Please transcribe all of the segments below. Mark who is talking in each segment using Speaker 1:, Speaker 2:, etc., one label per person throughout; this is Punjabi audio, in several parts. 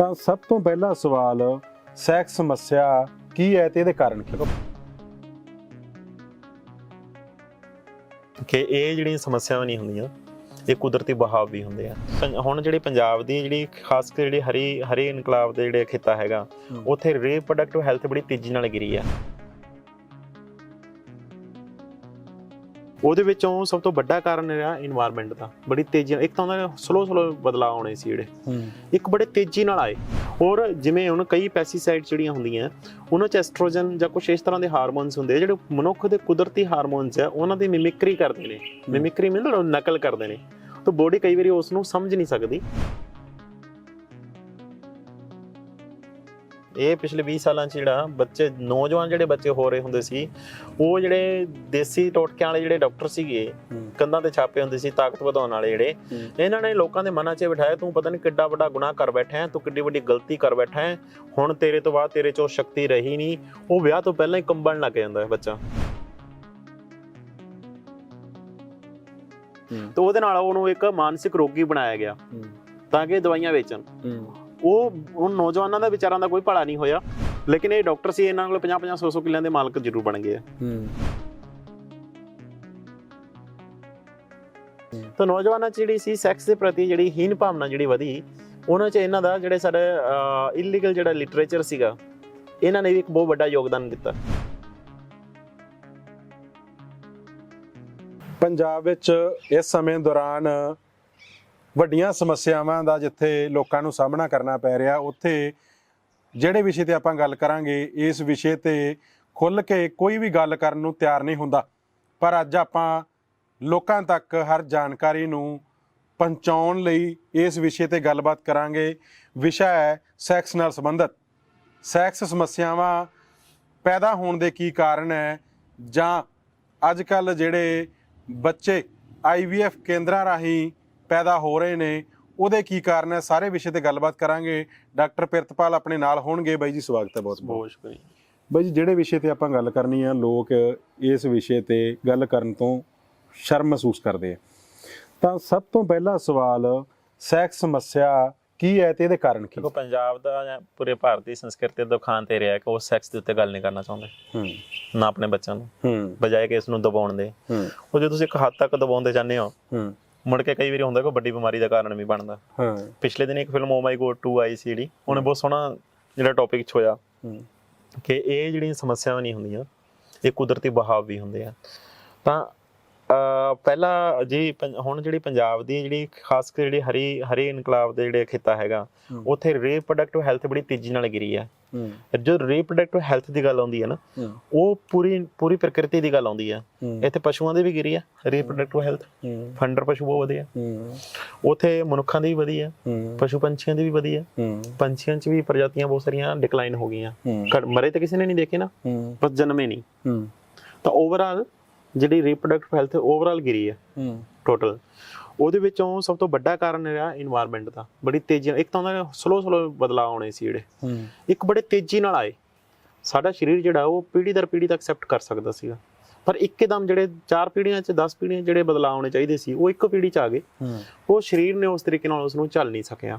Speaker 1: ਤਾਂ ਸਭ ਤੋਂ ਪਹਿਲਾ ਸਵਾਲ ਸੈਕਸ ਸਮੱਸਿਆ ਕੀ ਹੈ ਤੇ ਇਹਦੇ ਕਾਰਨ ਕੀ
Speaker 2: ਕਿ ਇਹ ਜਿਹੜੀਆਂ ਸਮੱਸਿਆਵਾਂ ਨਹੀਂ ਹੁੰਦੀਆਂ ਇਹ ਕੁਦਰਤੀ ਬਹਾਵ ਵੀ ਹੁੰਦੇ ਆ। ਹੁਣ ਜਿਹੜੀ ਪੰਜਾਬ ਦੀ ਜਿਹੜੀ ਖਾਸ ਕਰ ਜਿਹੜੀ ਹਰੀ ਹਰੀ ਇਨਕਲਾਬ ਦੇ ਜਿਹੜੇ ਖਿੱਤਾ ਹੈਗਾ। ਉੱਥੇ ਰੀਪਰੋਡਕਟਿਵ ਹੈਲਥ ਬੜੀ ਤੇਜ਼ੀ ਨਾਲ ਗਿਰੀ ਆ। ਉਹਦੇ ਵਿੱਚੋਂ ਸਭ ਤੋਂ ਵੱਡਾ ਕਾਰਨ ਰਿਹਾ এনवायरमेंट ਦਾ ਬੜੀ ਤੇਜ਼ੀ ਇੱਕ ਤਾਂ ਉਹਨਾਂ ਦੇ ਸਲੋ ਸਲੋ ਬਦਲਾਅ ਆਉਣੇ ਸੀ ਜਿਹੜੇ। ਇੱਕ ਬੜੇ ਤੇਜ਼ੀ ਨਾਲ ਆਏ। ਔਰ ਜਿਵੇਂ ਹੁਣ ਕਈ ਪੈਸਟੀਸਾਈਡ ਜਿਹੜੀਆਂ ਹੁੰਦੀਆਂ ਉਹਨਾਂ 'ਚ ਐਸਟ੍ਰੋਜਨ ਜਾਂ ਕੁਝ ਇਸ ਤਰ੍ਹਾਂ ਦੇ ਹਾਰਮੋਨਸ ਹੁੰਦੇ ਆ ਜਿਹੜੇ ਮਨੁੱਖ ਦੇ ਕੁਦਰਤੀ ਹਾਰਮੋਨਸ ਹੈ ਉਹਨਾਂ ਦੀ ਮਿਮਿਕਰੀ ਕਰਦੇ ਨੇ। ਮਿਮਿਕਰੀ ਮਤਲਬ ਨਕਲ ਕਰਦੇ ਨੇ। ਤਾਂ ਬੋਡੀ ਕਈ ਵਾਰੀ ਉਸ ਨੂੰ ਸਮਝ ਨਹੀਂ ਸਕਦੀ। ਇਹ ਪਿਛਲੇ 20 ਸਾਲਾਂ ਚ ਜਿਹੜਾ ਬੱਚੇ ਨੌਜਵਾਨ ਜਿਹੜੇ ਬੱਚੇ ਹੋ ਰਹੇ ਹੁੰਦੇ ਸੀ ਉਹ ਜਿਹੜੇ ਦੇਸੀ ਟੋਟਕਿਆਂ ਵਾਲੇ ਜਿਹੜੇ ਡਾਕਟਰ ਸੀਗੇ ਕੰਧਾਂ ਤੇ ਛਾਪੇ ਹੁੰਦੇ ਸੀ ਤਾਕਤ ਵਧਾਉਣ ਵਾਲੇ ਜਿਹੜੇ ਇਹਨਾਂ ਨੇ ਲੋਕਾਂ ਦੇ ਮਨਾਂ 'ਚ ਬਿਠਾਇਆ ਤੂੰ ਪਤਾ ਨਹੀਂ ਕਿੱਡਾ ਵੱਡਾ ਗੁਨਾਹ ਕਰ ਬੈਠਾ ਹੈ ਤੂੰ ਕਿੱਡੀ ਵੱਡੀ ਗਲਤੀ ਕਰ ਬੈਠਾ ਹੈ ਹੁਣ ਤੇਰੇ ਤੋਂ ਬਾਅਦ ਤੇਰੇ 'ਚ ਉਹ ਸ਼ਕਤੀ ਰਹੀ ਨਹੀਂ। ਉਹ ਵਿਆਹ ਤੋਂ ਪਹਿਲਾਂ ਹੀ ਕੰਬਣ ਲੱਗ ਜਾਂਦਾ ਹੈ ਬੱਚਾ। ਤੇ ਉਹਦੇ ਨਾਲ ਉਹਨੂੰ ਇੱਕ ਮਾਨਸਿਕ ਰੋਗੀ ਬਣਾਇਆ ਗਿਆ ਤਾਂ ਕਿ ਦਵਾਈਆਂ ਵੇਚਣ। ਉਹ ਉਹ ਨੌਜਵਾਨਾਂ ਦਾ ਵਿਚਾਰਾਂ ਦਾ ਕੋਈ ਭਲਾ ਨਹੀਂ ਹੋਇਆ। ਲੇਕਿਨ ਇਹ ਡਾਕਟਰ ਸੀ ਇਹਨਾਂ ਕੋਲ 50 50 100 100 ਕਿੱਲਿਆਂ ਦੇ ਮਾਲਕ ਜ਼ਰੂਰ ਬਣ ਗਏ ਆ। ਤਾਂ ਨੌਜਵਾਨਾਂ 'ਚ ਜਿਹੜੀ ਸੀ ਸੈਕਸ ਦੇ ਪ੍ਰਤੀ ਜਿਹੜੀ ਹੀਨ ਭਾਵਨਾ ਜਿਹੜੀ ਵਧੀ ਉਹਨਾਂ 'ਚ ਇਹਨਾਂ ਦਾ ਜਿਹੜੇ ਸਾਡੇ ਇਲੀਗਲ ਜਿਹੜਾ ਲਿਟਰੇਚਰ ਸੀਗਾ ਇਹਨਾਂ ਨੇ ਵੀ ਇੱਕ ਬਹੁਤ ਵੱਡਾ ਯੋਗਦਾਨ ਦਿੱਤਾ।
Speaker 1: ਪੰਜਾਬ ਵਿੱਚ ਇਸ ਸਮੇਂ ਦੌਰਾਨ ਵੱਡੀਆਂ ਸਮੱਸਿਆਵਾਂ ਦਾ ਜਿੱਥੇ ਲੋਕਾਂ ਨੂੰ ਸਾਹਮਣਾ ਕਰਨਾ ਪੈ ਰਿਹਾ, ਉੱਥੇ ਜਿਹੜੇ ਵਿਸ਼ੇ ਤੇ ਆਪਾਂ ਗੱਲ ਕਰਾਂਗੇ, ਇਸ ਵਿਸ਼ੇ ਤੇ ਖੁੱਲ ਕੇ ਕੋਈ ਵੀ ਗੱਲ ਕਰਨ ਨੂੰ ਤਿਆਰ ਨਹੀਂ ਹੁੰਦਾ। ਪਰ ਅੱਜ ਆਪਾਂ ਲੋਕਾਂ ਤੱਕ ਹਰ ਜਾਣਕਾਰੀ ਨੂੰ ਪਹੁੰਚਾਉਣ ਲਈ ਇਸ ਵਿਸ਼ੇ ਤੇ ਗੱਲਬਾਤ ਕਰਾਂਗੇ। ਵਿਸ਼ਾ ਹੈ ਸੈਕਸ ਨਾਲ ਸੰਬੰਧਿਤ। ਸੈਕਸ ਸਮੱਸਿਆਵਾਂ ਪੈਦਾ ਹੋਣ ਦੇ ਕੀ ਕਾਰਨ ਹੈ ਜਾਂ ਅੱਜ ਕੱਲ ਜਿਹੜੇ ਬੱਚੇ ਆਈਵੀਐਫ ਕੇਂਦਰਾਂ ਰਾਹੀਂ ਪੈਦਾ ਹੋ ਰਹੇ ਨੇ ਉਹਦੇ ਕੀ ਕਾਰਨ ਹੈ? ਸਾਰੇ ਵਿਸ਼ੇ ਤੇ ਗੱਲਬਾਤ ਕਰਾਂਗੇ। ਡਾਕਟਰ ਪਿਰਤਪਾਲ ਆਪਣੇ ਨਾਲ ਹੋਣਗੇ। ਬਾਈ ਜੀ ਸਵਾਗਤ ਹੈ ਬਹੁਤ ਬਹੁਤ।
Speaker 2: ਸ਼ੁਕਰੀਆ।
Speaker 1: ਬਾਈ ਜੀ ਜਿਹੜੇ ਵਿਸ਼ੇ ਤੇ ਆਪਾਂ ਗੱਲ ਕਰਨੀ ਆ ਲੋਕ ਇਸ ਵਿਸ਼ੇ ਤੇ ਗੱਲ ਕਰਨ ਤੋਂ ਸ਼ਰਮ ਮਹਿਸੂਸ ਕਰਦੇ ਆ। ਤਾਂ ਸਭ ਤੋਂ ਪਹਿਲਾ ਸਵਾਲ ਸੈਕਸ ਸਮੱਸਿਆ ਕੀ ਹੈ ਤੇ ਇਹਦੇ ਕਾਰਨ ਕੀ?
Speaker 2: ਦੇਖੋ ਪੰਜਾਬ ਦਾ ਜਾਂ ਪੂਰੇ ਭਾਰਤੀ ਸੰਸਕ੍ਰਿਤੀ ਦਾ ਦੁਖਾਂਤ ਤੇ ਰਿਹਾ ਕਿ ਉਹ ਸੈਕਸ ਦੇ ਉੱਤੇ ਗੱਲ ਨਹੀਂ ਕਰਨਾ ਚਾਹੁੰਦੇ।
Speaker 1: ਹੂੰ।
Speaker 2: ਨਾ ਆਪਣੇ ਬੱਚਿਆਂ ਨੂੰ।
Speaker 1: ਹੂੰ।
Speaker 2: ਬਜਾਏ ਕਿ ਇਸ ਨੂੰ ਦਬਾਉਣ ਦੇ।
Speaker 1: ਹੂੰ।
Speaker 2: ਉਹ ਜੇ ਤੁਸੀਂ ਇੱਕ ਹੱਦ ਤੱਕ ਦਬਾਉਂਦੇ ਜਾਂਦੇ ਹੋ
Speaker 1: ਹੂੰ।
Speaker 2: ਮੁੜ ਕੇ ਕਈ ਵਾਰੀ ਹੁੰਦਾ ਕਿ ਵੱਡੀ ਬਿਮਾਰੀ ਦਾ ਕਾਰਨ ਵੀ ਬਣਦਾ।
Speaker 1: ਹਾਂ।
Speaker 2: ਪਿਛਲੇ ਦਿਨ ਇੱਕ ਫਿਲਮ ਓ ਮਾਈ ਗੋਡ 2 ਆਈ ਸੀ ਜਿਹੜੀ ਉਹਨੇ ਬਹੁਤ ਸੋਹਣਾ ਜਿਹੜਾ ਟੌਪਿਕ ਛੋਇਆ ਕਿ ਇਹ ਜਿਹੜੀਆਂ ਸਮੱਸਿਆਵਾਂ ਨਹੀਂ ਹੁੰਦੀਆਂ ਇਹ ਕੁਦਰਤੀ ਬਹਾਵ ਵੀ ਹੁੰਦੇ ਆ। ਤਾਂ ਪਹਿਲਾ ਜੀ ਹੁਣ ਜਿਹੜੀ ਪੰਜਾਬ ਦੀ ਜਿਹੜੀ ਖਾਸ ਕਰ ਜਿਹੜੀ ਹਰੀ ਹਰੀ ਇਨਕਲਾਬ ਦੇ ਜਿਹੜੇ ਖਿੱਤਾ ਹੈਗਾ
Speaker 1: ਹੂੰ।
Speaker 2: ਉੱਥੇ ਰੀਪਰੋਡਕਟਿਵ ਹੈਲਥ ਬੜੀ ਤੇਜ਼ੀ ਨਾਲ ਗਿਰੀ ਆ।
Speaker 1: ਹੂੰ।
Speaker 2: ਜੋ ਰੀਪਰੋਡਕਟਿਵ ਹੈਲਥ ਦੀ ਗੱਲ ਆਉਂਦੀ ਹੈ ਨਾ
Speaker 1: ਹੂੰ।
Speaker 2: ਉਹ ਪੂਰੀ ਪੂਰੀ ਪ੍ਰਕਿਰਤੀ ਦੀ ਗੱਲ ਆਉਂਦੀ ਆ।
Speaker 1: ਹੂੰ।
Speaker 2: ਇੱਥੇ ਪਸ਼ੂਆਂ ਦੀ ਵੀ ਗਿਰੀ ਆ ਰੀਪਰੋਡਕਟਿਵ ਹੈਲਥ
Speaker 1: ਹੂੰ।
Speaker 2: ਫੰਡਰ ਪਸ਼ੂ ਬਹੁਤ ਵਧੀਆ।
Speaker 1: ਹੂੰ।
Speaker 2: ਉੱਥੇ ਮਨੁੱਖਾਂ ਦੀ ਵੀ ਵਧੀਆ
Speaker 1: ਹੂੰ।
Speaker 2: ਪਸ਼ੂ ਪੰਛੀਆਂ ਦੀ ਵੀ ਵਧੀਆ।
Speaker 1: ਹੂੰ।
Speaker 2: ਪੰਛੀਆਂ 'ਚ ਵੀ ਪ੍ਰਜਾਤੀਆਂ ਬਹੁਤ ਸਾਰੀਆਂ ਡਿਕਲਾਈਨ ਹੋ ਗਈਆਂ।
Speaker 1: ਹੂੰ।
Speaker 2: ਮਰੇ ਤਾਂ ਕਿਸੇ ਨੇ ਨਹੀਂ ਦੇਖੇ ਨਾ
Speaker 1: ਹੂੰ।
Speaker 2: ਬਸ ਜਨਮੇ ਨਹੀਂ।
Speaker 1: ਹੂੰ।
Speaker 2: ਤਾਂ ਓਵਰਆਲ ਜਿਹੜੀ ਰੀਪਰੋਡਕਟਿਵ ਹੈਲਥ ਓਵਰਆਲ ਗਿਰੀ ਹੈ
Speaker 1: ਹੂੰ।
Speaker 2: ਟੋਟਲ ਉਹਦੇ ਵਿੱਚੋਂ ਸਭ ਤੋਂ ਵੱਡਾ ਕਾਰਨ ਰਿਹਾ এনवायरमेंट ਦਾ ਬੜੀ ਤੇਜ਼ੀ ਇੱਕ ਤਾਂ ਉਹਨਾਂ ਦੇ ਸਲੋ ਸਲੋ ਬਦਲਾਅ ਆਉਣੇ ਸੀ ਜਿਹੜੇ।
Speaker 1: ਹੂੰ।
Speaker 2: ਇੱਕ ਬੜੇ ਤੇਜ਼ੀ ਨਾਲ ਆਏ। ਸਾਡਾ ਸਰੀਰ ਜਿਹੜਾ ਉਹ ਪੀੜੀ ਦਰ ਪੀੜੀ ਤੱਕ ਐਕਸੈਪਟ ਕਰ ਸਕਦਾ ਸੀਗਾ। ਪਰ ਇੱਕਦਮ ਜਿਹੜੇ ਚਾਰ ਪੀੜ੍ਹੀਆਂ 'ਚ 10 ਪੀੜ੍ਹੀਆਂ ਜਿਹੜੇ ਬਦਲਾਅ ਆਉਣੇ ਚਾਹੀਦੇ ਸੀ ਉਹ ਇੱਕ ਪੀੜ੍ਹੀ 'ਚ ਆ ਗਏ। ਉਹ ਸਰੀਰ ਨੇ ਉਸ ਤਰੀਕੇ ਨਾਲ ਉਸ ਨੂੰ ਚੱਲ ਨਹੀਂ ਸਕਿਆ।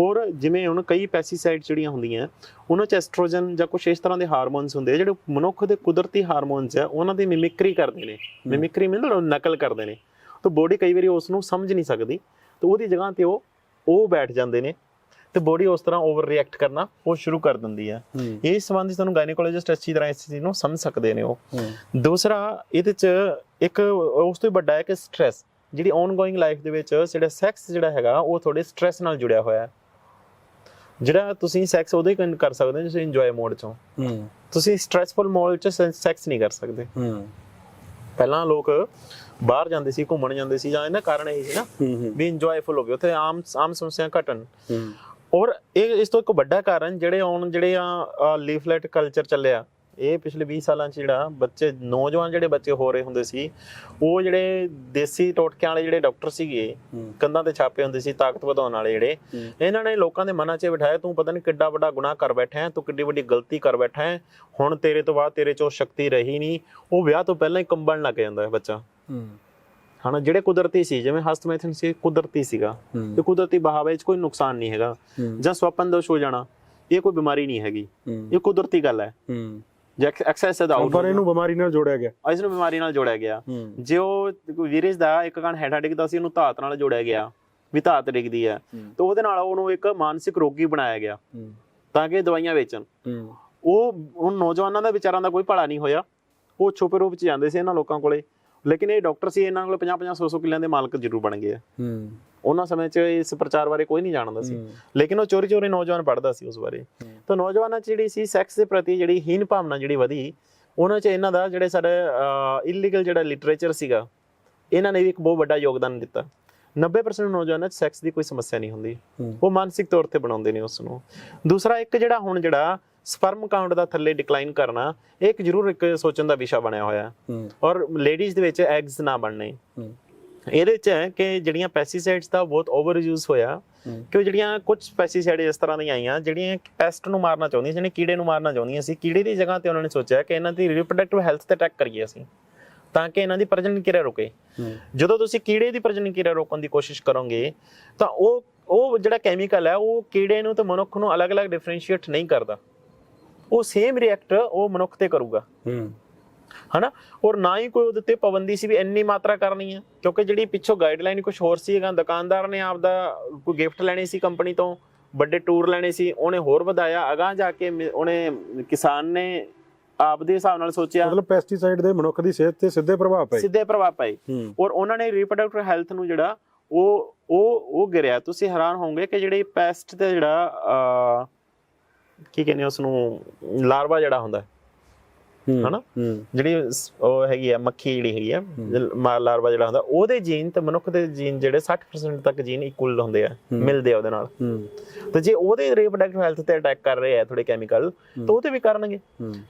Speaker 2: ਔਰ ਜਿਵੇਂ ਹੁਣ ਕਈ ਪੈਸਟੀਸਾਈਡ ਜਿਹੜੀਆਂ ਹੁੰਦੀਆਂ ਉਹਨਾਂ ਚ ਐਸਟ੍ਰੋਜਨ ਜਾਂ ਕੁਝ ਇਸ ਤਰ੍ਹਾਂ ਦੇ ਹਾਰਮੋਨਸ ਹੁੰਦੇ ਆ ਜਿਹੜੇ ਮਨੁੱਖ ਦੇ ਕੁਦਰਤੀ ਹਾਰਮੋਨਸ ਆ ਉਹਨਾਂ ਦੀ ਮਿਮਿਕਰੀ ਕਰਦੇ ਨੇ। ਮਿਮਿਕਰੀ ਮੀਨਸ ਨਕਲ ਕਰਦੇ ਨੇ। ਤਾਂ ਬੋਡੀ ਕਈ ਵਾਰੀ ਉਸ ਨੂੰ ਸਮਝ ਨਹੀਂ ਸਕਦੀ ਤੇ ਉਹਦੀ ਜਗ੍ਹਾ ਤੇ ਉਹ ਉਹ ਬੈਠ ਜਾਂਦੇ ਨੇ। ਤੇ ਬੋਡੀ ਉਸ ਤਰ੍ਹਾਂ ਓਵਰ ਰਿਐਕਟ ਕਰਨਾ ਉਹ ਸ਼ੁਰੂ ਕਰ ਦਿੰਦੀ
Speaker 1: ਹੈ।
Speaker 2: ਇਸ ਸੰਬੰਧੀ ਤੁਹਾਨੂੰ ਗਾਇਨੀਕੋਲੋਜਿਸਟ ਅੱਛੀ ਤਰ੍ਹਾਂ ਇਸ ਚੀਜ਼ ਨੂੰ ਸਮਝ ਸਕਦੇ ਨੇ ਉਹ। ਦੂਸਰਾ ਇਹਦੇ ਚ ਇੱਕ ਉਸ ਤੋਂ ਵੱਡਾ ਹੈ ਕਿ ਸਟ्रेस ਜਿਹੜੀ ਔਨਗੋਇੰਗ ਲਾਈਫ ਦੇ ਵਿੱਚ ਜਿਹੜਾ ਸੈਕਸ ਜਿਹੜਾ ਹੈਗਾ ਉਹ ਤੁਹਾਡੇ ਸਟ्रेस ਨਾਲ ਜੁੜਿਆ ਹੋਇਆ ਹੈ। ਜਿਹੜਾ ਤੁਸੀਂ ਸੈਕਸ ਉਹਦੇ ਕਰ ਸਕਦੇ ਹੋ ਜਿਵੇਂ ਇੰਜੋਏ ਮੋਡ ਚੋਂ। ਤੁਸੀਂ ਸਟ੍ਰੈਸਫੁਲ ਮੋਡ ਚ ਸੈਕਸ ਨਹੀਂ ਕਰ ਸਕਦੇ। ਪਹਿਲਾਂ ਲੋਕ ਬਾਹਰ ਜਾਂਦੇ ਸੀ ਘੁੰਮਣ ਜਾਂਦੇ ਸੀ ਜਾਂ ਇਹਨਾਂ ਕਾਰਨ ਇਹ ਸੀ ਨਾ ਵੀ ਇੰਜੋਏਫੁਲ ਹੋਵੇ ਉੱਥੇ ਆਮ ਆਮ ਸਮੱਸਿਆ ਘਟਣ। ਔਰ ਇਹ ਇਸ ਤੋਂ ਇੱਕ ਵੱਡਾ ਕਾਰਨ ਜਿਹੜੇ ਆਉਣ ਜਿਹੜੇ ਆ ਲੀਫਲੈਟ ਕਲਚਰ ਚੱਲਿਆ ਇਹ ਪਿਛਲੇ 20 ਸਾਲਾਂ 'ਚ ਜਿਹੜਾ ਬੱਚੇ ਨੌਜਵਾਨ ਜਿਹੜੇ ਬੱਚੇ ਹੋ ਰਹੇ ਹੁੰਦੇ ਸੀ ਉਹ ਜਿਹੜੇ ਦੇਸੀ ਟੋਟਕਿਆਂ ਵਾਲੇ ਜਿਹੜੇ ਡਾਕਟਰ ਸੀਗੇ ਕੰਧਾਂ ਤੇ ਛਾਪੇ ਹੁੰਦੇ ਸੀ ਤਾਕਤ ਵਧਾਉਣ ਵਾਲੇ ਜਿਹੜੇ। ਇਹਨਾਂ ਨੇ ਲੋਕਾਂ ਦੇ ਮਨਾਂ 'ਚ ਬਿਠਾਇਆ ਤੂੰ ਪਤਾ ਨਹੀਂ ਕਿੱਡਾ ਵੱਡਾ ਗੁਨਾਹ ਕਰ ਬੈਠਾ ਹੈ ਤੂੰ ਕਿੱਡੀ ਵੱਡੀ ਗਲਤੀ ਕਰ ਬੈਠਾ ਹੈ ਹੁਣ ਤੇਰੇ ਤੋਂ ਬਾਅਦ ਤੇਰੇ 'ਚ ਉਹ ਸ਼ਕਤੀ ਰਹੀ ਨਹੀਂ ਉਹ ਵਿਆਹ ਤੋਂ ਪਹਿਲਾਂ ਹੀ ਕੰਬਣ ਲੱਗ ਜਾਂਦਾ ਹੈ ਬੱਚਾ।
Speaker 1: ਹੂੰ।
Speaker 2: ਹਨਾ ਜਿਹੜੇ ਕੁਦਰਤੀ ਸੀ ਜਿਵੇਂ ਹਸਤਮੈਥਨ ਸੀ ਕੁਦਰਤੀ ਸੀਗਾ। ਤੇ ਕੁਦਰਤੀ ਬਹਾਵੇ ਵਿੱਚ ਕੋਈ ਨੁਕਸਾਨ ਨਹੀਂ ਹੈਗਾ। ਜਾਂ ਸਵਪਨ ਦੋਸ਼ ਹੋ ਜਾਣਾ ਇਹ ਕੋਈ ਬਿਮਾਰੀ ਨਹੀਂ ਹੈਗੀ। ਇਹ ਕੁਦਰਤੀ ਗੱਲ ਹੈ। ਜੇ ਐਕਸੈਸ ਦਾ ਆਊਟ
Speaker 1: ਪਰ ਇਹਨੂੰ ਬਿਮਾਰੀ ਨਾਲ ਜੋੜਿਆ ਗਿਆ।
Speaker 2: ਇਸ ਨੂੰ ਬਿਮਾਰੀ ਨਾਲ ਜੋੜਿਆ ਗਿਆ। ਜੇ ਉਹ ਕੋਈ ਵੀਰਜ ਦਾ ਇੱਕ ਕਣ ਹੈਡਾ ਡਿੱਗਦਾ ਸੀ ਉਹਨੂੰ ਧਾਤ ਨਾਲ ਜੋੜਿਆ ਗਿਆ। ਵੀ ਧਾਤ ਡਿੱਗਦੀ ਹੈ। ਤੇ ਉਹਦੇ ਨਾਲ ਉਹਨੂੰ ਇੱਕ ਮਾਨਸਿਕ ਰੋਗੀ ਬਣਾਇਆ ਗਿਆ। ਤਾਂ ਕਿ ਦਵਾਈਆਂ ਵੇਚਣ। ਉਹ ਹੁਣ ਨੌਜਵਾਨਾਂ ਦਾ ਵਿਚਾਰਾਂ ਦਾ ਕੋਈ ਭਲਾ ਨਹੀਂ ਹੋਇਆ। ਉਹ ਛੁਪੇ ਰੂਪ ਚ ਜਾਂਦੇ ਸੀ ਇਹਨਾਂ ਲੋਕਾਂ ਕੋਲੇ। ਲੇਕਿਨ ਇਹ ਡਾਕਟਰ ਸੀ ਇਹਨਾਂ ਕੋਲੇ 50 50 100 100 ਕਿੱਲਿਆਂ ਦੇ ਮਾਲਕ ਜ਼ਰੂਰ ਬਣ ਗਏ ਆ। ਉਹਨਾਂ ਸਮੇਂ 'ਚ ਇਸ ਪ੍ਰਚਾਰ ਬਾਰੇ ਕੋਈ ਨਹੀਂ ਜਾਣਦਾ ਸੀ। ਲੇਕਿਨ ਉਹ ਚੋਰੀ ਚੋਰੀ ਨੌਜਵਾਨ ਪੜ੍ਹਦਾ ਸੀ ਉਸ ਬਾਰੇ। ਤਾਂ ਨੌਜਵਾਨਾਂ 'ਚ ਜਿਹੜੀ ਸੀ ਸੈਕਸ ਦੇ ਪ੍ਰਤੀ ਜਿਹੜੀ ਹੀਨ ਭਾਵਨਾ ਜਿਹੜੀ ਵਧੀ ਉਹਨਾਂ 'ਚ ਇਹਨਾਂ ਦਾ ਜਿਹੜੇ ਸਾਡੇ ਇਲੀਗਲ ਜਿਹੜਾ ਲਿਟਰੇਚਰ ਸੀਗਾ ਇਹਨਾਂ ਨੇ ਵੀ ਇੱਕ ਬਹੁਤ ਵੱਡਾ ਯੋਗਦਾਨ ਦਿੱਤਾ। 90% ਨੌਜਵਾਨਾਂ 'ਚ ਸੈਕਸ ਦੀ ਕੋਈ ਸਮੱਸਿਆ ਨਹੀਂ ਹੁੰਦੀ। ਉਹ ਮਾਨਸਿਕ ਤੌਰ ਤੇ ਬਣਾਉਂਦੇ ਨੇ ਉਸ ਨੂੰ ਦੂਸਰਾ ਇੱਕ ਜਿਹੜਾ ਹੁਣ ਜਿਹੜਾ ਸਪਰਮ ਕਾਊਂਟ ਦਾ ਥੱਲੇ ਡਿਕਲਾਈਨ ਕਰਨਾ ਇਹ ਇੱਕ ਜ਼ਰੂਰ ਇੱਕ ਸੋਚਣ ਦਾ ਵਿਸ਼ਾ ਬਣਿਆ ਹੋਇਆ ਔਰ ਲੇਡੀਜ਼ ਦੇ ਵਿੱਚ ਐਗਸ ਨਾ ਬਣਨੇ। ਇਹਦੇ ਚ ਹੈ ਕਿ ਜਿਹੜੀਆਂ ਪੈਸਟੀਸਾਈਡਸ ਦਾ ਬਹੁਤ ਓਵਰ ਯੂਜ਼ ਹੋਇਆ ਕਿ ਜਿਹੜੀਆਂ ਕੁਝ ਪੈਸਟੀਸਾਈਡ ਇਸ ਤਰ੍ਹਾਂ ਦੀਆਂ ਆਈਆਂ ਜਿਹੜੀਆਂ ਪੈਸਟ ਨੂੰ ਮਾਰਨਾ ਚਾਹੁੰਦੀਆਂ ਸੀ, ਜਿਹਨੇ ਕੀੜੇ ਨੂੰ ਮਾਰਨਾ ਚਾਹੁੰਦੀਆਂ ਸੀ ਕੀੜੇ ਦੀ ਜਗ੍ਹਾ ਤੇ ਉਹਨਾਂ ਨੇ ਸੋਚਿਆ ਕਿ ਇਹਨਾਂ ਦੀ ਰਿਪਰੋਡਕਟਿਵ ਹੈਲਥ ਤੇ ਅਟੈਕ ਕਰੀਏ ਅਸੀਂ ਤਾਂ ਕਿ ਇਹਨਾਂ ਦੀ ਪ੍ਰਜਨਨ ਕਿਰਿਆ ਰੁਕੇ। ਜਦੋਂ ਤੁਸੀਂ ਕੀੜੇ ਦੀ ਪ੍ਰਜਨਨ ਕਿਰਿਆ ਰੋਕਣ ਦੀ ਕੋਸ਼ਿਸ਼ ਕਰੋਗੇ ਤਾਂ ਉਹ ਉਹ ਜਿਹੜਾ ਕੈਮੀਕਲ ਹੈ ਉਹ ਕੀੜੇ ਨੂੰ ਤੇ ਮਨੁੱਖ ਨੂੰ ਅਲੱਗ-ਅਲੱਗ ਡਿਫਰੈਂਸ਼ੀਏਟ ਨਹੀਂ ਕਰਦਾ। ਉਹ ਸੇਮ ਰਿਐਕਟ ਉਹ ਮਨੁੱਖ ਤੇ ਕਰੂਗਾ। ਹਨਾ? ਔਰ ਨਾ ਹੀ ਕੋਈ ਉਹਦੇ ਤੇ ਪਾਬੰਦੀ ਸੀ ਵੀ ਇੰਨੀ ਮਾਤਰਾ ਕਰਨੀ ਹੈ ਕਿਉਂਕਿ ਜਿਹੜੀ ਪਿੱਛੋਂ ਗਾਈਡਲਾਈਨ ਕੁਝ ਹੋਰ ਸੀਗਾ ਦੁਕਾਨਦਾਰ ਨੇ ਆਪਦਾ ਕੋਈ ਗਿਫਟ ਲੈਣੀ ਸੀ ਕੰਪਨੀ ਤੋਂ ਵੱਡੇ ਟੂਰ ਲੈਣੇ ਸੀ ਉਹਨੇ ਹੋਰ ਵਧਾਇਆ ਅਗਾਹ ਜਾ ਕੇ ਉਹਨੇ ਕਿਸਾਨ ਨੇ ਆਪਦੇ ਹਿਸਾਬ ਨਾਲ ਸੋਚਿਆ।
Speaker 1: ਮਤਲਬ ਪੈਸਟੀਸਾਈਡ ਦੇ ਮਨੁੱਖ ਦੀ ਸਿਹਤ ਤੇ ਸਿੱਧੇ ਪ੍ਰਭਾਵ ਪਏ।
Speaker 2: ਸਿੱਧੇ ਪ੍ਰਭਾਵ ਪਏ।
Speaker 1: ਹੂੰ।
Speaker 2: ਔਰ ਉਹਨਾਂ ਨੇ ਰੀਪਰੋਡਕਟਿਵ ਹੈਲਥ ਨੂੰ ਜਿਹੜਾ ਉਹ ਉਹ ਉਹ ਗਿਰਿਆ। ਤੁਸੀਂ ਹੈਰਾਨ ਹੋਵੋਗੇ ਕਿ ਜਿਹੜੀ ਪੈਸਟ ਤੇ ਜਿਹੜਾ ਕੀ ਕਹਿੰਦੇ ਉਸ ਨੂੰ ਲਾਰਵਾ ਜਿਹੜਾ ਹੁੰਦਾ ਹੈ, ਹਨਾ? ਜਿਹੜੀ ਉਹ ਹੈਗੀ ਆ ਮੱਖੀ ਜਿਹੜੀ ਹੈਗੀ ਆ ਲਾਰਵਾ ਜਿਹੜਾ ਹੁੰਦਾ ਉਹਦੇ ਜੀਨ ਤੇ ਮਨੁੱਖ ਦੇ ਜੀਨ ਜਿਹੜੇ 60% ਤੱਕ ਜੀਨ ਇਕੁਅਲ ਹੁੰਦੇ ਆ ਮਿਲਦੇ ਆ ਉਹਦੇ ਨਾਲ। ਤੇ ਜੇ ਉਹਦੇ ਰੀਪਰੋਡਕਟਿਵ ਹੈਲਥ ਤੇ ਅਟੈਕ ਕਰ ਰਹੇ ਆ ਥੋੜੇ ਕੈਮੀਕਲ ਤਾਂ ਉਹ ਤੇ ਵੀ ਕਰਨਗੇ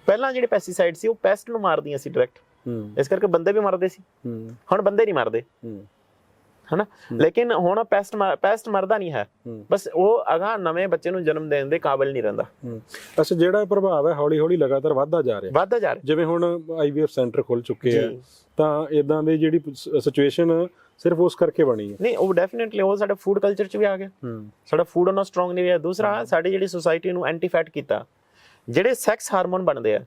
Speaker 2: ਪਹਿਲਾਂ ਜਿਹੜੇ ਪੈਸਟੀਸਾਈਡ ਸੀ ਉਹ ਪੈਸਟ ਨੂੰ ਮਾਰਦੀਆਂ ਸੀ ਡਾਇਰੈਕਟ ਇਸ ਕਰਕੇ ਬੰਦੇ ਵੀ ਮਰਦੇ ਸੀ। ਹੁਣ ਬੰਦੇ ਨਹੀਂ ਮਰਦੇ। ਹਨਾ? ਲੇਕਿਨ ਹੁਣ ਪੈਸਟ ਪੈਸਟ ਮਰਦਾ ਨਹੀਂ ਹੈ। ਬਸ ਉਹ ਅਗਾ ਨਵੇਂ ਬੱਚੇ ਨੂੰ ਜਨਮ ਦੇਣ ਦੇ ਕਾਬਿਲ ਨਹੀਂ ਰਹਿੰਦਾ।
Speaker 1: ਅੱਛਾ ਜਿਹੜਾ ਪ੍ਰਭਾਵ ਹੈ ਹੌਲੀ ਹੌਲੀ ਲਗਾਤਾਰ ਵੱਧਦਾ ਜਾ ਰਿਹਾ।
Speaker 2: ਵੱਧਦਾ ਜਾ ਰਿਹਾ।
Speaker 1: ਜਿਵੇਂ ਹੁਣ ਆਈਵੀਐਫ ਸੈਂਟਰ ਖੁੱਲ ਚੁੱਕੇ ਆ। ਤਾਂ ਇਦਾਂ ਦੀ ਜਿਹੜੀ ਸਿਚੁਏਸ਼ਨ ਸਿਰਫ ਉਸ ਕਰਕੇ ਬਣੀ ਹੈ
Speaker 2: ਨਹੀਂ ਉਹ ਡੈਫੀਨਿਟਲੀ ਉਹ ਸਾਡੇ ਫੂਡ ਕਲਚਰ ਚ ਵੀ ਆ ਗਿਆ। ਸਾਡਾ ਫੂਡ ਉਹਨਾਂ ਸਟਰੋਂਗ ਨਹੀਂ ਰਿਹਾ। ਦੂਸਰਾ ਸਾਡੀ ਜਿਹੜੀ ਸੋਸਾਇਟੀ ਨੂੰ ਐਂਟੀ ਫੈਟ ਕੀਤਾ। ਜਿਹੜੇ ਸੈਕਸ ਹਾਰਮੋਨ ਬਣਦੇ ਆ।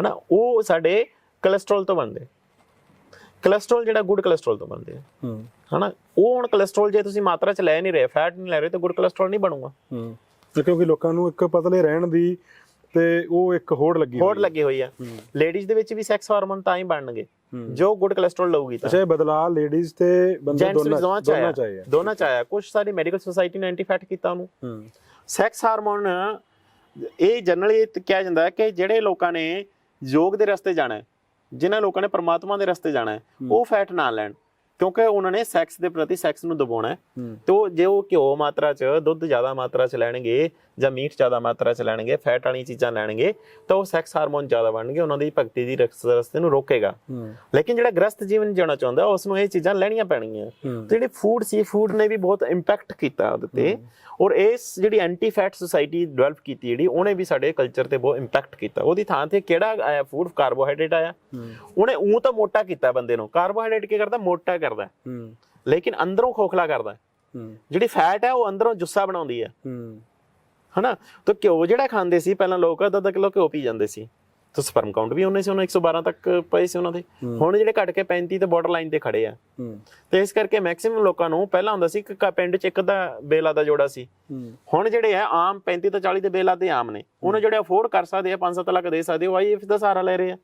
Speaker 2: ਹਨਾ ਉਹ ਸਾਡੇ ਕੋਲੇਸਟ੍ਰੋਲ ਤੋਂ ਬਣਦੇ। ਕੋਲੇਸਟ੍ਰੋਲ ਜਿਹੜਾ ਗੁੱਡ ਕੋਲੇਸਟ੍ਰੋਲ ਤੋਂ ਬਣਦੇ ਆ
Speaker 1: ਹੂੰ।
Speaker 2: ਹਨਾ? ਉਹ ਹੁਣ ਕੋਲੇਸਟ੍ਰੋਲ ਜੇ ਤੁਸੀਂ ਮਾਤਰਾ ਚ ਲੈ ਨਹੀਂ ਰਹੇ ਫੈਟ ਨਹੀਂ ਲੈ ਰਹੇ ਤਾਂ ਗੁੱਡ ਕੋਲੇਸਟ੍ਰੋਲ ਨਹੀਂ ਬਣੂਗਾ।
Speaker 1: ਹੂੰ। ਕਿਉਂਕਿ ਲੋਕਾਂ ਨੂੰ ਇੱਕ ਪਤਲੇ ਰਹਿਣ ਦੀ ਤੇ ਉਹ ਇੱਕ ਹੋੜ ਲੱਗੀ
Speaker 2: ਹੋੜ। ਲੱਗੀ ਹੋਈ ਆ। ਲੇਡੀਜ਼ ਦੇ ਵਿੱਚ ਵੀ ਸੈਕਸ ਹਾਰਮੋਨ ਤਾਂ ਹੀ ਬਣਨਗੇ। ਜੋ ਗੁੱਡ ਕੋਲੇਸਟ੍ਰੋਲ ਲਊਗੀ ਤਾਂ।
Speaker 1: ਅੱਛਾ ਇਹ ਬਦਲਾਅ ਲੇਡੀਜ਼ ਤੇ ਬੰਦੇ ਦੋਨਾਂ
Speaker 2: ਦੋਨਾਂ ਚ
Speaker 1: ਦੋਨਾਂ
Speaker 2: ਆਇਆ।
Speaker 1: ਚ ਆਏ ਆ
Speaker 2: ਦੋਨਾਂ ਚ ਆਇਆ। ਕੁਝ ਸਾਡੀ ਮੈਡੀਕਲ ਸੁਸਾਇਟੀ ਨੇ ਐਂਟੀ ਫੈਟ ਕੀਤਾ ਉਹਨੂੰ। ਸੈਕਸ ਹਾਰਮੋਨ ਇਹ ਜਨਰਲੀ ਕਿਹਾ ਜਾਂਦਾ ਹੈ ਕਿ ਜਿਹੜੇ ਲੋਕਾਂ ਨੇ ਯੋਗ ਦੇ ਰਸਤੇ ਜਾਣਾ ਹੈ। ਜਿਨ੍ਹਾਂ ਲੋਕਾਂ ਨੇ ਪ੍ਰਮਾਤਮਾ ਦੇ ਰਸਤੇ ਜਾਣਾ ਹੈ ਉਹ ਫੈਟ ਨਾ ਲੈਣ। ਕਿਉਂਕਿ ਉਹਨਾਂ ਨੇ ਸੈਕਸ ਦੇ ਪ੍ਰਤੀ ਸੈਕਸ ਨੂੰ ਦਬਾਉਣਾ ਹੈ। ਤੋ ਜੇ ਉਹ ਘਿਓ ਮਾਤਰਾ ਚ ਦੁੱਧ ਜ਼ਿਆਦਾ ਮਾਤਰਾ ਚ ਲੈਣਗੇ ਜਾਂ ਮੀਟ ਜ਼ਿਆਦਾ ਮਾਤਰਾ ਚ ਲੈਣਗੇ ਫੈਟ ਵਾਲੀ ਚੀਜ਼ਾਂ ਲੈਣਗੇ ਤਾਂ ਉਹ ਸੈਕਸ ਹਾਰਮੋਨ ਜ਼ਿਆਦਾ ਬਣਨਗੇ ਉਹਨਾਂ ਦੀ ਭਗਤੀ ਦੀ ਰਸ- ਰਸਤੇ ਨੂੰ ਰੋਕੇਗਾ। ਲੇਕਿਨ ਜਿਹੜਾ ਗ੍ਰਸਤ ਜੀਵਨ ਜਿਉਣਾ ਚਾਹੁੰਦਾ ਉਸ ਨੂੰ ਇਹ ਚੀਜ਼ਾਂ ਲੈਣੀਆਂ ਪੈਣਗੀਆਂ। ਜਿਹੜੇ ਫੂਡ ਸੀ ਫੂਡ ਨੇ ਵੀ ਬਹੁਤ ਇੰਪੈਕਟ ਕੀਤਾ ਉਹਦੇ ਤੇ। ਔਰ ਇਸ ਜਿਹੜੀ ਐਂਟੀ ਫੈਟ ਸੁਸਾਇਟੀ ਡਿਵੈਲਪ ਕੀਤੀ ਜਿਹੜੀ ਉਹਨੇ ਵੀ ਸਾਡੇ ਕਲਚਰ ਤੇ ਬਹੁਤ ਇੰਪੈਕਟ ਕੀਤਾ। ਉਹਦੀ ਥਾਂ ਤੇ ਕਿਹੜਾ ਆਇਆ ਫੂਡ ਕਾਰਬੋਹਾਈਡਰੇਟ ਆਇਆ? ਉਹਨੇ ਉਹ ਤਾਂ ਮੋਟਾ ਕੀਤਾ ਬੰਦੇ ਨੂੰ। ਕਾਰਬੋਹਾਈਡਰੇਟ ਕੀ ਕਰਦਾ? ਮੋਟਾ ਕਰਦਾ
Speaker 1: ਹੂੰ।
Speaker 2: ਲੇਕਿਨ ਅੰਦਰੋਂ ਖੋਖਲਾ ਕਰਦਾ
Speaker 1: ਹੂੰ।
Speaker 2: ਜਿਹੜੀ ਫੈਟ ਹੈ ਉਹ ਅੰਦਰੋਂ ਜੁੱਸਾ ਬਣਾਉਂਦੀ ਹੈ।
Speaker 1: ਹੂੰ।
Speaker 2: ਹਨਾ? ਤਾਂ ਘਿਓ ਜਿਹੜਾ ਖਾਂਦੇ ਸੀ ਪਹਿਲਾਂ ਲੋਕ ਅੱਧਾ ਅੱਧਾ ਕਿਲੋ ਘਿਓ ਪੀ ਜਾਂਦੇ ਸੀ। ਤਾਂ ਸਪਰਮ ਕਾਊਂਟ ਵੀ ਉਹਨੇ ਸੀ ਉਹਨਾਂ 112 ਤੱਕ ਪਏ ਸੀ ਉਹਨਾਂ ਦੇ। ਹੁਣ ਜਿਹੜੇ ਘਟ ਕੇ 35 ਤੇ ਬਾਰਡਰ ਲਾਈਨ ਤੇ ਖੜੇ ਆ। ਤੇ ਇਸ ਕਰਕੇ ਮੈਕਸਿਮਮ ਲੋਕਾਂ ਨੂੰ ਪਹਿਲਾਂ ਹੁੰਦਾ ਸੀ ਕਿ ਪਿੰਡ 'ਚ ਇੱਕ ਦਾ ਬੇਲਾ ਦਾ ਜੋੜਾ ਸੀ। ਹੁਣ ਜਿਹੜੇ ਆ ਆਮ 35 ਤੋਂ 40 ਦੇ ਬੇਲਾ ਦੇ ਆਮ ਨੇ। ਉਹਨੇ ਜਿਹੜੇ ਅਫੋਰਡ ਕਰ ਸਕਦੇ ਆ 5-7 ਲੱਖ ਦੇ ਸਕਦੇ ਉਹ ਆਈਐਫ ਦਾ ਸਹਾਰਾ ਲੈ ਰਹੇ ਆ।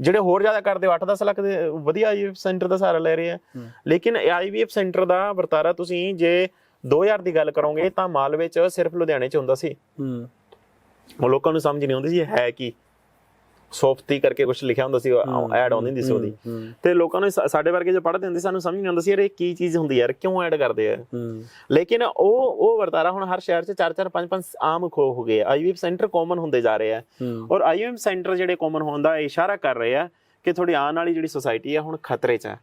Speaker 2: ਜਿਹੜੇ ਹੋਰ ਜ਼ਿਆਦਾ ਕਰਦੇ 8-10 ਲੱਖ ਦੇ ਵਧੀਆ ਆਈਵੀਐਫ ਸੈਂਟਰ ਦਾ ਸਹਾਰਾ ਲੈ ਰਹੇ ਆ। ਲੇਕਿਨ ਆਈਵੀਐਫ ਸੈਂਟਰ ਦਾ ਵਰਤਾਰਾ ਤੁਸੀਂ ਜੇ 2000 ਦੀ ਗੱਲ ਕਰੋਗੇ ਤਾਂ ਮਾਲਵੇ 'ਚ ਸਿਰਫ ਲੁਧਿਆਣੇ 'ਚ ਹੁੰਦਾ ਸੀ।
Speaker 1: ਹੂੰ।
Speaker 2: ਉਹ ਲੋਕਾਂ ਨੂੰ ਸਮਝ ਨਹੀਂ ਆਉਂਦੀ ਸੀ ਹੈ ਕੀ? ਸੌਫਟੀ ਕਰਕੇ ਕੁਝ ਲਿਖਿਆ ਹੁੰਦਾ ਸੀ ਐਡ ਆਉਂਦੀ ਹੁੰਦੀ ਸੀ ਉਹਦੀ। ਤੇ ਲੋਕਾਂ ਨੂੰ ਸਾਡੇ ਵਰਗੇ ਜੋ ਪੜ੍ਹਦੇ ਹੁੰਦੇ ਸਾਨੂੰ ਸਮਝ ਨਹੀਂ ਆਉਂਦਾ ਸੀ ਯਾਰ ਇਹ ਕੀ ਚੀਜ਼ ਹੁੰਦੀ ਯਾਰ ਕਿਉਂ ਐਡ ਕਰਦੇ ਆ? ਲੇਕਿਨ ਉਹ ਉਹ ਵਰਤਾਰਾ ਹੁਣ ਹਰ ਸ਼ਹਿਰ 'ਚ 4-4 5-5 ਆਮ ਖੋ ਹੋ ਗਏ ਆਈਵੀਐਫ ਸੈਂਟਰ ਕਾਮਨ ਹੁੰਦੇ ਜਾ ਰਹੇ ਆ। ਔਰ ਆਈਵੀਐਫ ਸੈਂਟਰ ਜਿਹੜੇ ਕਾਮਨ ਹੋਣ ਦਾ ਇਸ਼ਾਰਾ ਕਰ ਰਹੇ ਆ ਕਿ ਤੁਹਾਡੀ ਆਉਣ ਵਾਲੀ ਜਿਹੜੀ ਸੋਸਾਇਟੀ ਆ ਹੁਣ ਖਤਰੇ 'ਚ ਹੈ।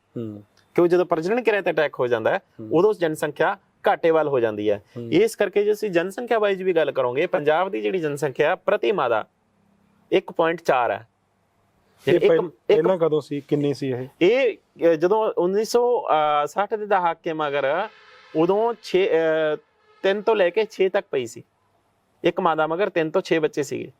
Speaker 2: ਕਿਉਂ ਜਦੋਂ ਪ੍ਰਜਨਨ ਕਿਰਿਆ ਤੇ ਅਟੈਕ ਹੋ ਜਾਂਦਾ ਉਦੋਂ ਜਨਸੰਖਿਆ ਘਾਟੇ ਵੱਲ ਹੋ ਜਾਂਦੀ ਹੈ। ਇਸ ਕਰਕੇ ਜੇ ਅਸੀਂ ਜਨਸੰਖਿਆ ਵਾਈਜ਼ ਵੀ ਗੱਲ ਕਰੋਗੇ ਪੰਜਾਬ ਦੀ ਜਿਹੜੀ ਜਨਸੰਖਿਆ ਪ੍ਰਤੀ ਮਾਦਾ 1.4 ਹੈ।
Speaker 1: ਇਹ
Speaker 2: ਇੱਕ-
Speaker 1: ਪਹਿ-
Speaker 2: ਇੱਕ-
Speaker 1: ਪਹਿਲਾਂ ਕਦੋਂ ਸੀ? ਕਿੰਨੀ ਸੀ ਇਹ?
Speaker 2: ਇਹ ਜਦੋਂ 1960 ਦੇ ਦਹਾਕੇ ਮਗਰ ਉਦੋਂ 6 3 ਤੋਂ ਲੈ ਕੇ 6 ਤੱਕ ਪਈ ਸੀ। ਇੱਕ ਮਾਦਾ ਮਗਰ 3 ਤੋਂ 6 ਬੱਚੇ ਸੀਗੇ।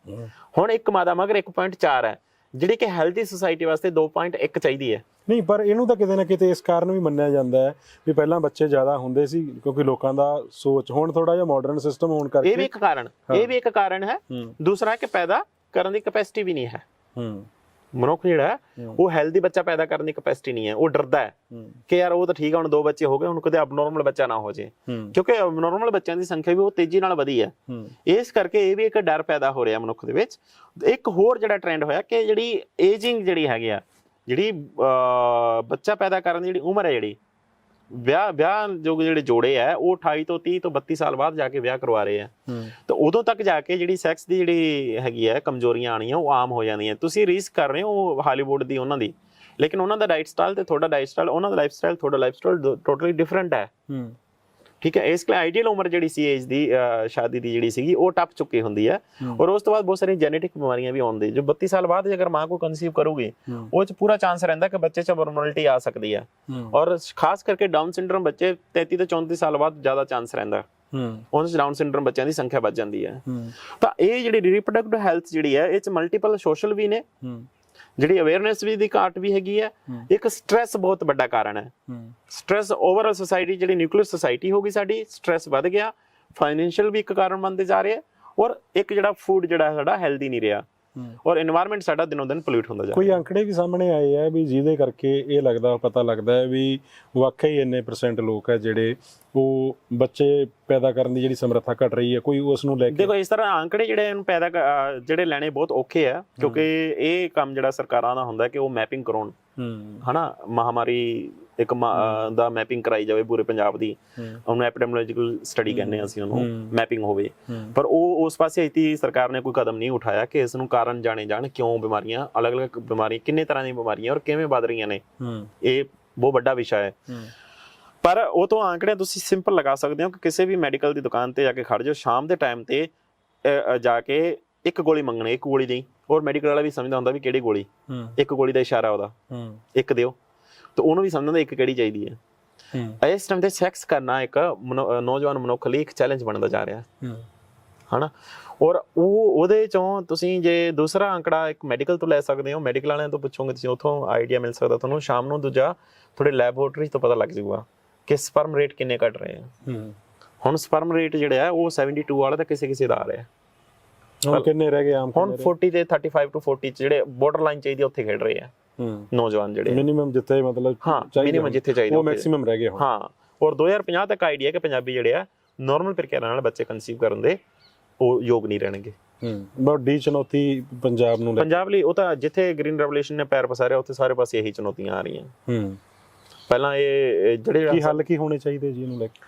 Speaker 2: ਹੁਣ ਇੱਕ ਮਾਦਾ ਮਗਰ 1.4 ਹੈ ਜਿਹੜੀ ਕਿ ਹੈਲਦੀ ਸੁਸਾਇਟੀ ਵਾਸਤੇ 2.1 ਚਾਹੀਦੀ ਹੈ।
Speaker 1: ਨਹੀਂ ਪਰ ਇਹਨੂੰ ਤਾਂ ਕਿਤੇ ਨਾ ਕਿਤੇ ਇਸ ਕਾਰਨ ਵੀ ਮੰਨਿਆ ਜਾਂਦਾ ਹੈ ਵੀ ਪਹਿਲਾਂ ਬੱਚੇ ਜ਼ਿਆਦਾ ਹੁੰਦੇ ਸੀ ਕਿਉਂਕਿ ਲੋਕਾਂ ਦਾ ਸੋਚ ਹੁਣ ਥੋੜਾ ਜਿਹਾ ਮਾਡਰਨ ਸਿਸਟਮ ਹੋਣ ਕਰਕੇ
Speaker 2: ਇਹ ਵੀ ਇੱਕ ਕਾਰਨ ਇਹ ਵੀ ਇੱਕ ਕਾਰਨ ਹੈ।
Speaker 1: ਹੂੰ।
Speaker 2: ਦੂਸਰਾ ਕਿ ਪੈਦਾ ਕਰਨ ਦੀ ਕੈਪੈਸਿਟੀ ਵੀ ਨਹੀਂ ਹੈ।
Speaker 1: ਹੂੰ।
Speaker 2: ਮਨੁੱਖ ਜਿਹੜਾ ਹੈ,
Speaker 1: ਹੂੰ।
Speaker 2: ਉਹ ਹੈਲਦੀ ਬੱਚਾ ਪੈਦਾ ਕਰਨ ਦੀ ਕੈਪੈਸਿਟੀ ਨਹੀਂ ਹੈ। ਉਹ ਡਰਦਾ ਹੈ
Speaker 1: ਹੂੰ।
Speaker 2: ਕਿ ਯਾਰ ਉਹ ਤਾਂ ਠੀਕ ਆ ਹੁਣ ਦੋ ਬੱਚੇ ਹੋ ਗਏ ਹੁਣ ਕਦੇ ਅਬਨੋਰਮਲ ਬੱਚਾ ਨਾ ਹੋ ਜੇ
Speaker 1: ਹੂੰ।
Speaker 2: ਕਿਉਂਕਿ ਅਬਨੋਰਮਲ ਬੱਚਿਆਂ ਦੀ ਸੰਖਿਆ ਵੀ ਉਹ ਤੇਜ਼ੀ ਨਾਲ ਵਧੀ ਹੈ।
Speaker 1: ਹੂੰ।
Speaker 2: ਇਸ ਕਰਕੇ ਇਹ ਵੀ ਇੱਕ ਡਰ ਪੈਦਾ ਹੋ ਰਿਹਾ ਮਨੁੱਖ ਦੇ ਵਿੱਚ। ਇੱਕ ਹੋਰ ਜਿਹੜਾ ਟ੍ਰੈਂਡ ਹੋਇਆ ਕਿ ਜਿਹੜੀ ਏਜਿੰਗ ਜਿਹੜੀ ਹੈਗੀ ਆ ਜਿਹੜੀ ਬੱਚਾ ਪੈਦਾ ਕਰਨ ਦੀ ਜਿਹੜੀ ਉਮਰ ਹੈ ਜਿਹੜੀ ਵਿਆਹ ਵਿਆਹ ਜੋ ਜਿਹੜੇ ਜੋੜੇ ਆ ਉਹ 28 ਤੋਂ 30 ਤੋਂ 32 ਸਾਲ ਬਾਅਦ ਜਾ ਕੇ ਵਿਆਹ ਕਰਵਾ ਰਹੇ ਆ।
Speaker 1: ਹੂੰ।
Speaker 2: ਤਾਂ ਉਦੋਂ ਤੱਕ ਜਾ ਕੇ ਜਿਹੜੀ ਸੈਕਸ ਦੀ ਜਿਹੜੀ ਹੈਗੀ ਹੈ ਕਮਜ਼ੋਰੀਆਂ ਆਣੀਆਂ ਉਹ ਆਮ ਹੋ ਜਾਂਦੀਆਂ। ਤੁਸੀਂ ਰੀਸ ਕਰ ਰਹੇ ਹੋ ਹਾਲੀਵੁੱਡ ਦੀ ਉਹਨਾਂ ਦੀ। ਲੇਕਿਨ ਉਹਨਾਂ ਦਾ ਡਾਈਟ ਸਟਾਈਲ ਤੇ ਤੁਹਾਡਾ ਡਾਈਟ ਸਟਾਈਲ ਉਹਨਾਂ ਦਾ ਲਾਈਫ ਸਟਾਈਲ ਤੁਹਾਡਾ ਲਾਈਫ ਸਟਾਈਲ ਟੋਟਲੀ ਡਿਫਰੈਂਟ ਹੈ।
Speaker 1: ਹੂੰ।
Speaker 2: ਠੀਕ ਹੈ ਇਸ ਲਈ ਆਈਡੀਅਲ ਉਮਰ ਜਿਹੜੀ ਸੀ ਏਜ ਦੀ ਸ਼ਾਦੀ ਦੀ ਜਿਹੜੀ ਸੀਗੀ ਉਹ ਟੱਪ ਚੁੱਕੀ ਹੁੰਦੀ ਹੈ। ਔਰ ਉਸ ਤੋਂ ਬਾਅਦ ਬਹੁਤ ਸਾਰੀਆਂ ਜੈਨੇਟਿਕ ਬਿਮਾਰੀਆਂ ਵੀ ਆਉਂਦੀ ਜੋ 32 ਸਾਲ ਬਾਅਦ ਜੇ ਅਗਰ ਮਾਂ ਕੋ ਕਨਸੀਵ ਕਰੂਗੀ ਉਹ ਚ ਪੂਰਾ ਚਾਂਸ ਰਹਿੰਦਾ ਕਿ ਬੱਚੇ ਚ ਅਬਨੋਰਮੈਲਿਟੀ ਆ ਸਕਦੀ ਹੈ। ਔਰ ਖਾਸ ਕਰਕੇ ਡਾਊਨ ਸਿੰਡਰੋਮ ਬੱਚੇ 33 ਤੋਂ 34 ਸਾਲ ਬਾਅਦ ਜ਼ਿਆਦਾ ਚਾਂਸ ਰਹਿੰਦਾ।
Speaker 1: ਹੂੰ।
Speaker 2: ਉਹਨਾਂ ਚ ਡਾਊਨ ਸਿੰਡਰੋਮ ਬੱਚਿਆਂ ਦੀ ਸੰਖਿਆ ਵੱਧ ਜਾਂਦੀ ਹੈ।
Speaker 1: ਹੂੰ।
Speaker 2: ਤਾਂ ਇਹ ਜਿਹੜੀ ਰੀਪਰੋਡਕਟਿਵ ਹੈਲਥ ਜਿਹੜੀ ਹੈ ਇਹ ਚ ਮਲਟੀਪਲ ਸੋਸ਼ਲ ਵੀ ਨੇ।
Speaker 1: ਹੂੰ।
Speaker 2: ਜਿਹੜੀ ਅਵੇਅਰਨੈਸ ਵੀ ਦੀ ਘਾਟ ਵੀ ਹੈਗੀ ਹੈ ਇੱਕ ਸਟ्रेस ਬਹੁਤ ਵੱਡਾ ਕਾਰਨ ਹੈ। ਸਟ्रेस ਓਵਰਆਲ ਸੋਸਾਇਟੀ ਜਿਹੜੀ ਨਿਊਕਲੀਅਰ ਸੋਸਾਇਟੀ ਹੋ ਗਈ ਸਾਡੀ ਸਟ्रेस ਵੱਧ ਗਿਆ ਫਾਈਨੈਂਸ਼ੀਅਲ ਵੀ ਇੱਕ ਕਾਰਨ ਬਣਦੇ ਜਾ ਰਿਹਾ ਔਰ ਇੱਕ ਜਿਹੜਾ ਫੂਡ ਜਿਹੜਾ ਸਾਡਾ ਹੈਲਦੀ ਨਹੀਂ ਰਿਹਾ। ਔਰ এনवायरमेंट ਸਾਡਾ ਦਿਨੋਂ ਦਿਨ ਪੋਲੂਟ ਹੁੰਦਾ ਜਾ ਰਿਹਾ।
Speaker 1: ਕੋਈ ਅੰਕੜੇ ਵੀ ਸਾਹਮਣੇ ਆਏ ਆ ਵੀ ਜਿਹਦੇ ਕਰਕੇ ਇਹ ਲੱਗਦਾ ਪਤਾ ਲੱਗਦਾ ਹੈ ਵੀ ਵਾਕਈ ਇੰਨੇ ਪਰਸੈਂਟ ਲੋਕ ਹੈ ਜਿਹੜੇ ਉਹ ਬੱਚੇ ਪੈਦਾ ਕਰਨ ਦੀ ਜਿਹੜੀ ਸਮਰੱਥਾ ਘਟ ਰਹੀ ਹੈ ਕੋਈ ਉਸ ਨੂੰ ਲੈ ਕੇ?
Speaker 2: ਦੇਖੋ ਇਸ ਤਰ੍ਹਾਂ ਆંકੜੇ ਜਿਹੜੇ ਇਹਨੂੰ ਪੈਦਾ ਜਿਹੜੇ ਲੈਣੇ ਬਹੁਤ ਔਖੇ ਆ ਕਿਉਂਕਿ ਇਹ ਕੰਮ ਜਿਹੜਾ ਸਰਕਾਰਾਂ ਦਾ ਹੁੰਦਾ ਕਿ ਉਹ ਮੈਪਿੰਗ ਕਰਾਉਣ। ਹਨਾ? ਮਹਾਮਾਰੀ ਇੱਕ ਦਾ ਮੈਪਿੰਗ ਕਰਾਈ ਜਾਵੇ ਪੂਰੇ ਪੰਜਾਬ ਦੀ। ਉਹਨੂੰ ਐਪੀਡੈਮੋਲੋਜੀਕਲ ਸਟੱਡੀ ਕਹਿੰਦੇ ਆ ਅਸੀਂ ਉਹਨੂੰ। ਮੈਪਿੰਗ ਹੋਵੇ। ਪਰ ਉਹ ਉਸ ਪਾਸੇ ਇਤੀ ਸਰਕਾਰ ਨੇ ਕੋਈ ਕਦਮ ਨਹੀਂ ਉਠਾਇਆ ਕਿ ਇਸ ਨੂੰ ਕਾਰਨ ਜਾਣੇ ਜਾਣ ਕਿਉਂ ਬਿਮਾਰੀਆਂ ਅਲੱਗ-ਅਲੱਗ ਬਿਮਾਰੀਆਂ ਕਿੰਨੇ ਤਰ੍ਹਾਂ ਦੀਆਂ ਬਿਮਾਰੀਆਂ ਔਰ ਕਿਵੇਂ ਵੱਧ ਰਹੀਆਂ ਨੇ। ਇਹ ਬਹੁਤ ਵੱਡਾ ਵਿਸ਼ਾ ਹੂੰ। ਪਰ ਉਹ ਤੋਂ ਆંકੜੇ ਤੁਸੀਂ ਸਿੰਪਲ ਲਗਾ ਸਕਦੇ ਹੋ ਕਿ ਕਿਸੇ ਵੀ ਮੈਡੀਕਲ ਦੀ ਦੁਕਾਨ ਤੇ ਜਾ ਕੇ ਖੜ ਜਾਓ ਸ਼ਾਮ ਦੇ ਟਾਈਮ ਤੇ ਜਾ ਕੇ ਇੱਕ ਗੋਲੀ ਮੰਗਣੀ ਇੱਕ ਗੋਲੀ ਨਹੀਂ। ਔਰ ਮੈਡੀਕਲ ਵਾਲਾ ਵੀ ਸਮਝਦਾ ਹੁੰਦਾ ਵੀ ਕਿਹੜੀ ਗੋਲੀ? ਇੱਕ ਗੋਲੀ ਦਾ ਇਸ਼ਾਰਾ ਉਹਦਾ। ਇੱਕ ਦਿਓ। ਤੇ ਉਹਨੂੰ ਵੀ ਸਮਝਦਾ ਇੱਕ ਕਿਹੜੀ ਚਾਹੀਦੀ ਹੈ? ਇਸ ਟਾਈਮ ਤੇ ਸੈਕਸ ਕਰਨਾ ਇੱਕ ਨੌਜਵਾਨ ਮਨੁੱਖ ਲਈ ਇੱਕ ਚੈਲੰਜ ਬਣਦਾ ਜਾ ਰਿਹਾ। ਹੈ।
Speaker 1: ਹੂੰ
Speaker 2: ਹਨਾ? ਔਰ ਉਹ ਉਹਦੇ ਚੋਂ ਤੁਸੀਂ ਜੇ ਦੂਸਰਾ ਅੰਕੜਾ ਇੱਕ ਮੈਡੀਕਲ ਤੋਂ ਲੈ ਸਕਦੇ ਹੋ ਮੈਡੀਕਲ ਵਾਲਿਆਂ ਤੋਂ ਪੁੱਛੋਗੇ ਤੁਸੀਂ ਉਥੋਂ ਆਈਡੀਆ ਮਿਲ ਸਕਦਾ ਤੁਹਾਨੂੰ। ਸ਼ਾਮ ਨੂੰ ਦੂਜਾ ਥੋੜੇ ਲੈਬੋਰੇਟਰੀ ਤੋਂ ਪਤਾ ਲੱਗ ਜਾਊਗਾ। ਕਿ ਸਪਰਮ ਰੇਟ ਕਿੰਨੇ ਘਟ ਰਹੇ ਆ? ਹੁਣ ਸਪਰਮ ਰੇਟ ਜਿਹੜਾ ਹੈ ਉਹ 72 ਵਾਲਾ ਤਾਂ ਕਿਸੇ ਕਿਸੇ ਦਾ ਆ ਰਿਹਾ।
Speaker 1: ਹੁਣ ਕਿੰਨੇ ਰਹਿ ਗਏ ਆਮ
Speaker 2: ਹੁਣ 40 ਤੇ 35 ਟੂ 40 ਚ ਜਿਹੜੇ ਬਾਰਡਰ ਲਾਈਨ ਚਾਹੀਦੀ ਉੱਥੇ ਖੇਡ ਰਹੇ ਆ। ਨੌਜਵਾਨ ਜਿਹੜੇ
Speaker 1: ਮਿਨੀਮਮ ਜਿੱਥੇ ਮਤਲਬ ਚਾਹੀਦੇ
Speaker 2: ਮਿਨੀਮਮ ਜਿੱਥੇ ਚਾਹੀਦਾ
Speaker 1: ਉਹ। ਮੈਕਸਿਮਮ ਰਹਿ ਗਏ ਹੁਣ।
Speaker 2: ਹਾਂ ਔਰ 2050 ਤੱਕ ਆਈਡੀਆ ਕਿ ਪੰਜਾਬੀ ਜਿਹੜੇ ਆ ਨਾਰਮਲ ਪ੍ਰਕਿਰਿਆ ਨਾਲ ਬੱਚੇ ਕਨਸੀਵ ਕਰਨ ਦੇ ਉਹ ਯੋਗ ਨਹੀਂ ਰਹਿਣਗੇ।
Speaker 1: ਹੂੰ। ਵੱਡੀ ਚੁਣੌਤੀ ਪੰਜਾਬ ਨੂੰ
Speaker 2: ਪੰਜਾਬ ਲਈ ਉਹ ਤਾਂ ਜਿੱਥੇ ਗ੍ਰੀਨ ਰੈਵੋਲੂਸ਼ਨ ਨੇ ਪੈਰ ਪਸਾਰਿਆ ਉੱਥੇ ਸਾਰੇ ਪਾਸੇ ਇਹੀ ਚੁਣੌਤੀਆਂ ਆ ਰਹੀਆਂ।
Speaker 1: ਹੂੰ।
Speaker 2: ਪਹਿਲਾਂ ਇਹ ਜਿਹੜੇ
Speaker 1: ਕੀ ਹੱਲ ਕੀ ਹੋਣੇ ਚਾਹੀਦੇ ਜੀ ਇਹਨੂੰ ਲੈ ਕੇ?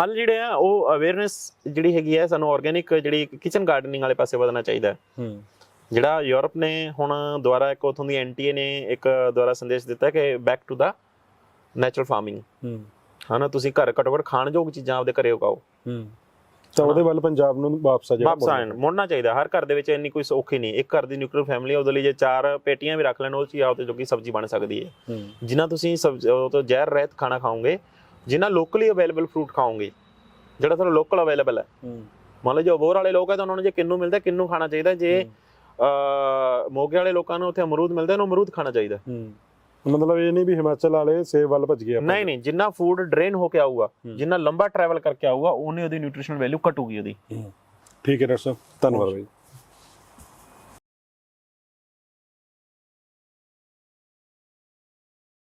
Speaker 2: ਹੱਲ ਜਿਹੜੇ ਆ ਉਹ ਅਵੇਅਰਨੈਸ ਜਿਹੜੀ ਹੈਗੀ ਹੈ ਸਾਨੂੰ ਆਰਗੇਨਿਕ ਜਿਹੜੀ ਕਿਚਨ ਗਾਰਡਨਿੰਗ ਵਾਲੇ ਪਾਸੇ ਵਧਣਾ ਚਾਹੀਦਾ ਹੈ। ਜਿਹੜਾ ਯੂਰਪ ਨੇ ਹੁਣ ਦੁਆਰਾ ਇੱਕ ਉਥੋਂ ਦੀ ਐਨਟੀਏ ਨੇ ਇੱਕ ਦੁਆਰਾ ਸੰਦੇਸ਼ ਦਿੱਤਾ ਕਿ back to the natural farming
Speaker 1: ਹੂੰ।
Speaker 2: ਹਨਾ ਤੁਸੀਂ ਘਰ ਘੱਟੋ ਘੱਟ ਖਾਣ ਯੋਗ ਚੀਜ਼ਾਂ ਆਪਦੇ ਘਰੇ ਉਗਾਓ।
Speaker 1: ਹੂੰ। ਤਾਂ ਉਹਦੇ ਵੱਲ ਪੰਜਾਬ ਨੂੰ ਵਾਪਸ ਆ ਜਿਹੜਾ
Speaker 2: ਵਾਪਸ ਆਣ ਮੁੜਨਾ ਚਾਹੀਦਾ ਹਰ ਘਰ ਦੇ ਵਿੱਚ ਇੰਨੀ ਕੋਈ ਔਖੀ ਨਹੀਂ ਇੱਕ ਘਰ ਦੀ ਨਿਊਕਲੀਅਰ ਫੈਮਿਲੀ ਉਹਦੇ ਲਈ ਜੇ ਚਾਰ ਪੇਟੀਆਂ ਵੀ ਰੱਖ ਲੈਣ ਉਹ ਚ ਆਪਦੇ ਜੋਗੀ ਸਬਜ਼ੀ ਬਣ ਸਕਦੀ ਹੈ।
Speaker 1: ਹੂੰ।
Speaker 2: ਜਿੰਨਾ ਤੁਸੀਂ ਸਬਜ਼ ਉਹ ਤੋਂ ਜ਼ਹਿਰ ਰਹਿਤ ਖਾਣਾ ਖਾਓਗੇ ਜਿੰਨਾ ਲੋਕਲੀ ਅਵੇਲੇਬਲ ਫਰੂਟ ਖਾਓਗੇ ਜਿਹੜਾ ਤੁਹਾਨੂੰ ਲੋਕਲ ਅਵੇਲੇਬਲ ਹੈ। ਮੰਨ ਲਓ ਜੋ ਅਬੋਰ ਵਾਲੇ ਲੋਕ ਹੈ ਤਾਂ ਉਹਨਾਂ ਨੂੰ ਜੇ ਕਿੰਨੂ ਮਿਲਦਾ ਕਿੰਨੂ ਖਾਣਾ ਚਾਹੀਦਾ ਜੇ ਅ ਮੋਗੇ ਵਾਲੇ ਲੋਕਾਂ ਨੂੰ ਉੱਥੇ ਅਮਰੂਦ ਮਿਲਦਾ ਉਹਨੂੰ ਅਮਰੂਦ ਖਾਣਾ ਚਾਹੀਦਾ।
Speaker 1: ਮਤਲਬ ਇਹ ਨਹੀਂ ਵੀ ਹਿਮਾਚਲ ਵਾਲੇ ਸੇਬ ਵੱਲ ਭੱਜ ਗਏ ਆਪਾਂ
Speaker 2: ਨਹੀਂ ਨਹੀਂ ਜਿੰਨਾ ਫੂਡ ਡਰੇਨ ਹੋ ਕੇ ਆਊਗਾ। ਜਿੰਨਾ ਲੰਬਾ ਟਰੈਵਲ ਕਰਕੇ ਆਊਗਾ ਉਹਨੇ ਉਹਦੀ ਨਿਊਟ੍ਰੀਸ਼ਨ ਵੈਲਿਊ ਘਟੂਗੀ ਉਹਦੀ।
Speaker 1: ਠੀਕ ਹੈ ਡਾਕਟਰ ਸਾਹਿਬ। ਧੰਨਵਾਦ ਬਾਈ।